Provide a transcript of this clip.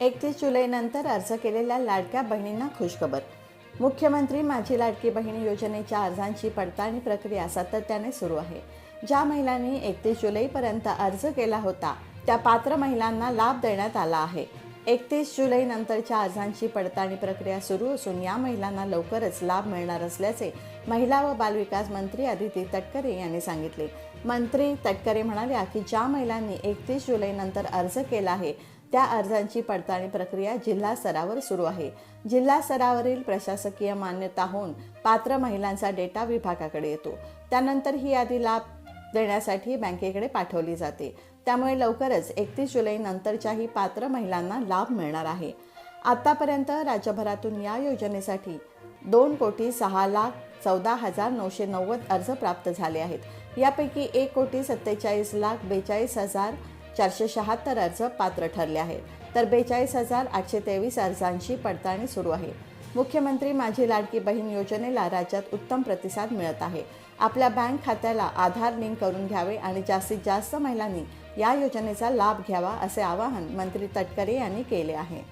एकतीस जुलैनंतर अर्ज केलेल्या लाडक्या बहिणींना खुशखबर. मुख्यमंत्री माझी लाडकी बहीण योजनेच्या अर्जांची पडताळणी प्रक्रिया सातत्याने सुरू आहे. ज्या महिलांनी एकतीस जुलैपर्यंत अर्ज केला होता त्या पात्र महिलांना लाभ देण्यात आला आहे. एकतीस जुलै नंतरच्या अर्जांची पडताळणी प्रक्रिया सुरू असून या महिलांना लवकरच लाभ मिळणार असल्याचे महिला व बालविकास मंत्री अदिती तटकरे यांनी सांगितले. मंत्री तटकरे म्हणाल्या की ज्या महिलांनी एकतीस जुलैनंतर अर्ज केला आहे त्या अर्जांची पडताळणी प्रक्रिया जिल्हा स्तरावर सुरू आहे. जिल्हा स्तरावरील प्रशासकीय मान्यता होऊन पात्र महिलांचा डेटा विभागाकडे येतो. त्यानंतर ही यादी लाभ देण्यासाठी बँकेकडे पाठवली जाते. त्यामुळे लवकरच एकतीस जुलै नंतरच्याही पात्र महिलांना लाभ मिळणार आहे. आतापर्यंत राज्यभरातून या योजनेसाठी दोन कोटी सहा लाख चौदा हजार नऊशे नव्वद अर्ज प्राप्त झाले आहेत. यापैकी एक कोटी सत्तेचाळीस लाख बेचाळीस हजार चारशे शहात्तर अर्ज पात्र ठरले आहेत. तर बेचाळीस हजार आठशे तेवीस अर्जांची पडताळणी सुरू आहे. मुख्यमंत्री माझी लाडकी बहीण योजनेला राज्यात उत्तम प्रतिसाद मिळत आहे. आपल्या बँक खात्याला आधार लिंक करून घ्यावे आणि जास्तीत जास्त महिलांनी या योजनेचा लाभ घ्यावा असे आवाहन मंत्री तटकरे यांनी केले आहे.